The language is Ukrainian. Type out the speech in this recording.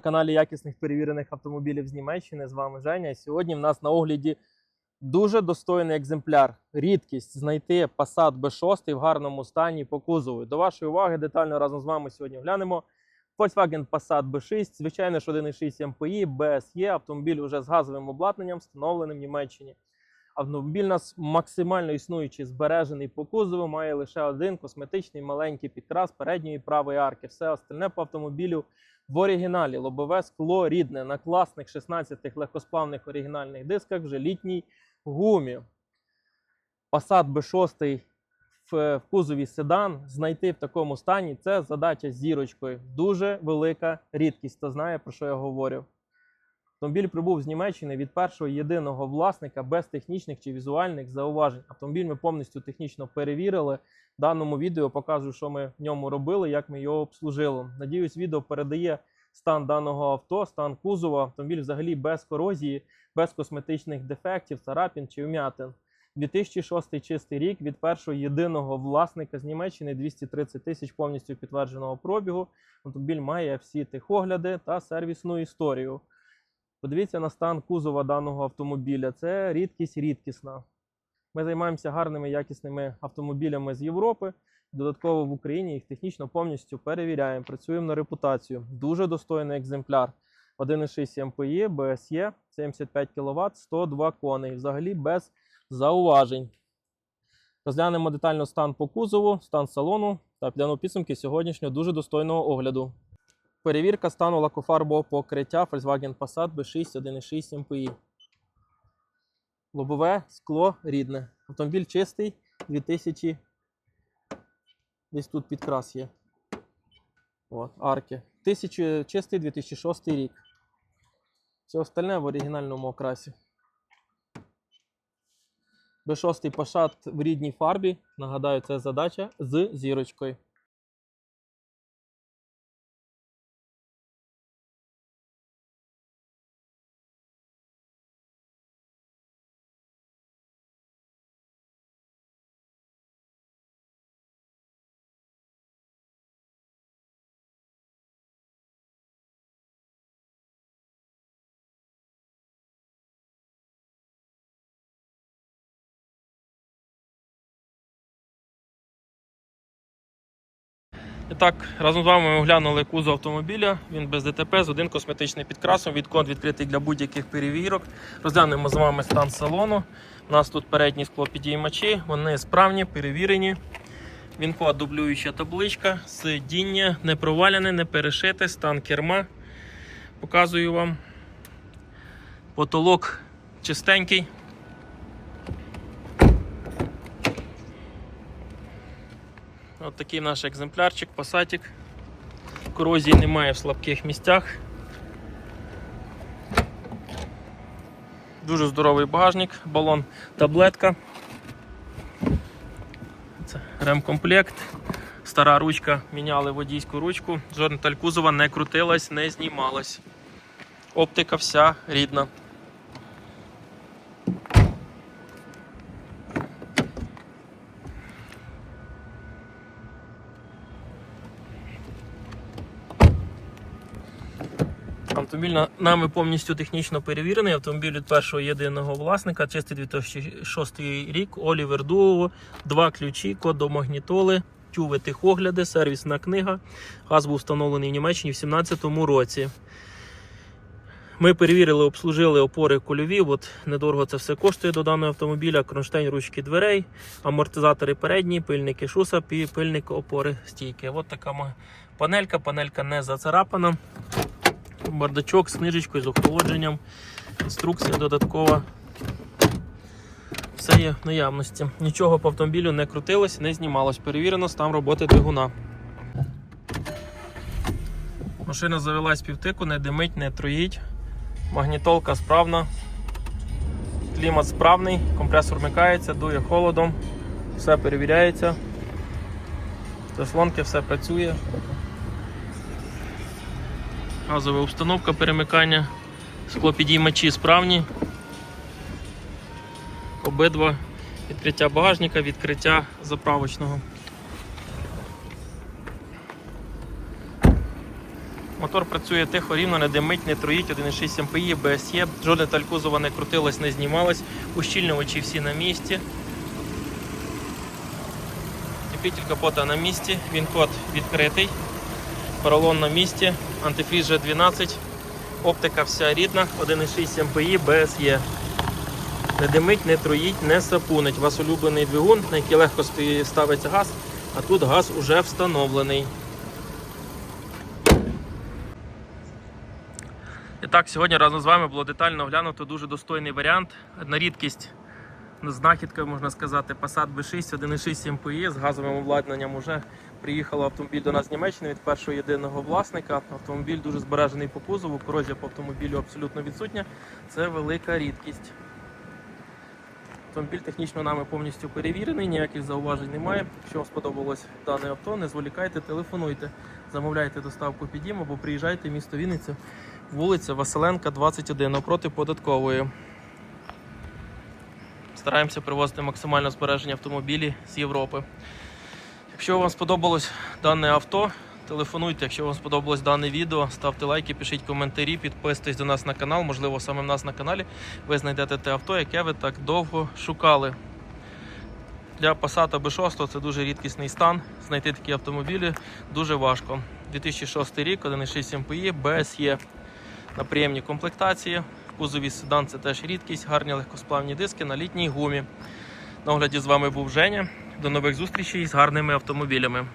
На каналі якісних перевірених автомобілів з Німеччини. З вами Женя. Сьогодні в нас на огляді дуже достойний екземпляр. Рідкість знайти Passat B6 в гарному стані по кузову. До вашої уваги детально разом з вами сьогодні глянемо. Volkswagen Passat B6, звичайно ж 1.6 MPI, BSE, автомобіль вже з газовим обладнанням, встановленим в Німеччині. Автомобіль у нас максимально існуючий, збережений по кузову, має лише один косметичний маленький підкрас передньої правої арки. Все остальне по автомобілю в оригіналі. Лобове скло рідне на класних 16 легкосплавних оригінальних дисках вже літній гумі. Passat B6 в, кузові седан знайти в такому стані це задача зірочкою. Дуже велика рідкість. Хто знає, про що я говорю. Автомобіль прибув з Німеччини від першого єдиного власника без технічних чи візуальних зауважень. Автомобіль ми повністю технічно перевірили. В даному відео показую, що ми в ньому робили, як ми його обслужили. Надіюсь, відео передає стан даного авто, стан кузова. Автомобіль взагалі без корозії, без косметичних дефектів, царапін чи вмятин. 2006 чистий рік від першого єдиного власника з Німеччини 230 тисяч повністю підтвердженого пробігу. Автомобіль має всі техогляди та сервісну історію. Подивіться на стан кузова даного автомобіля. Це рідкість рідкісна. Ми займаємося гарними якісними автомобілями з Європи. Додатково в Україні їх технічно повністю перевіряємо. Працюємо на репутацію. Дуже достойний екземпляр. 1,6 MPI, BSE, 75 кВт, 102 коней. Взагалі без зауважень. Розглянемо детально стан по кузову, стан салону та підемо підсумки сьогоднішнього дуже достойного огляду. Перевірка стану лакофарбового покриття Volkswagen Passat B6 1.6 MPI. Лобове скло рідне. Автомобіль чистий 2000. Десь тут підкрас є. От, арки. 1000, чистий 2006 рік. Все остальне в оригінальному окрасі. B6 Passat в рідній фарбі. Нагадаю, це задача з зірочкою. І так, разом з вами ми оглянули кузов автомобіля. Він без ДТП з один косметичний підкрасом. Від код відкритий для будь-яких перевірок. Розглянемо з вами стан салону. У нас тут передні склопідіймачі, вони справні, перевірені. Вінкод дублююча табличка, сидіння не провалене, не перешите, стан керма. Показую вам. Потолок чистенький. От такий наш екземплярчик, пасатик. Корозії немає в слабких місцях. Дуже здоровий багажник, балон таблетка. Це ремкомплект. Стара ручка, міняли водійську ручку. Жодна таль кузова не крутилась, не знімалась. Оптика вся рідна. Автомобіль нами повністю технічно перевірений. Автомобіль від першого єдиного власника, чистий 2006 рік, Олівер Дуово, два ключі, код до магнітоли, тюви техогляди, сервісна книга. Газ був встановлений в Німеччині в 2017 році. Ми перевірили, обслужили опори кульові. От недорого це все коштує до даного автомобіля. Кронштейн ручки дверей, амортизатори передні, пильники шуса, пильник опори стійки. От така панелька. Панелька не зацарапана. Бардачок з книжечкою, з охолодженням, інструкція додаткова. Все є в наявності. Нічого по автомобілю не крутилось, не знімалось. Перевірено стан роботи двигуна. Машина завелась півтику, не димить, не троїть. Магнітолка справна. Клімат справний, компресор вмикається, дує холодом, все перевіряється. Заслонки все працює. Газова установка перемикання, склопідіймачі справні. Обидва відкриття багажника, відкриття заправочного. Мотор працює тихо, рівно, не димить, не троїть, 1,6 МПІ, БСЄ, жодне талькузова не крутилось, не знімалось, ущільнювачі всі на місці. Кріпитель капота на місці, він код відкритий, поролон на місці, антифріз G12, оптика вся рідна, 1,6 МПІ, БСЄ. Не димить, не троїть, не сапунить. У вас улюблений двигун, на який легко ставиться газ, а тут газ уже встановлений. І так, сьогодні разом з вами було детально оглянуто дуже достойний варіант. На рідкість знахідка, можна сказати, Passat B6, 1,6 MPI з газовим обладнанням уже приїхав автомобіль до нас з Німеччини від першого єдиного власника. Автомобіль дуже збережений по кузову, корозія по автомобілю абсолютно відсутня. Це велика рідкість. Автомобіль технічно нами повністю перевірений, ніяких зауважень немає. Якщо вам сподобалось дане авто, не зволікайте, телефонуйте, замовляйте доставку під дім або приїжджайте в місто Вінниця, вулиця Василенка, 21, напроти податкової. Стараємося привозити максимальне збереження автомобілів з Європи. Якщо вам сподобалось дане авто, телефонуйте. Якщо вам сподобалось дане відео, ставте лайки, пишіть коментарі, підписуйтесь до нас на канал. Можливо, саме в нас на каналі ви знайдете те авто, яке ви так довго шукали. Для Passat B6 це дуже рідкісний стан. Знайти такі автомобілі дуже важко. 2006 рік, 1,6 МПІ, BSE на приємній комплектації. Кузові седан це теж рідкість, гарні легкосплавні диски на літній гумі. На огляді з вами був Женя. До нових зустрічей з гарними автомобілями.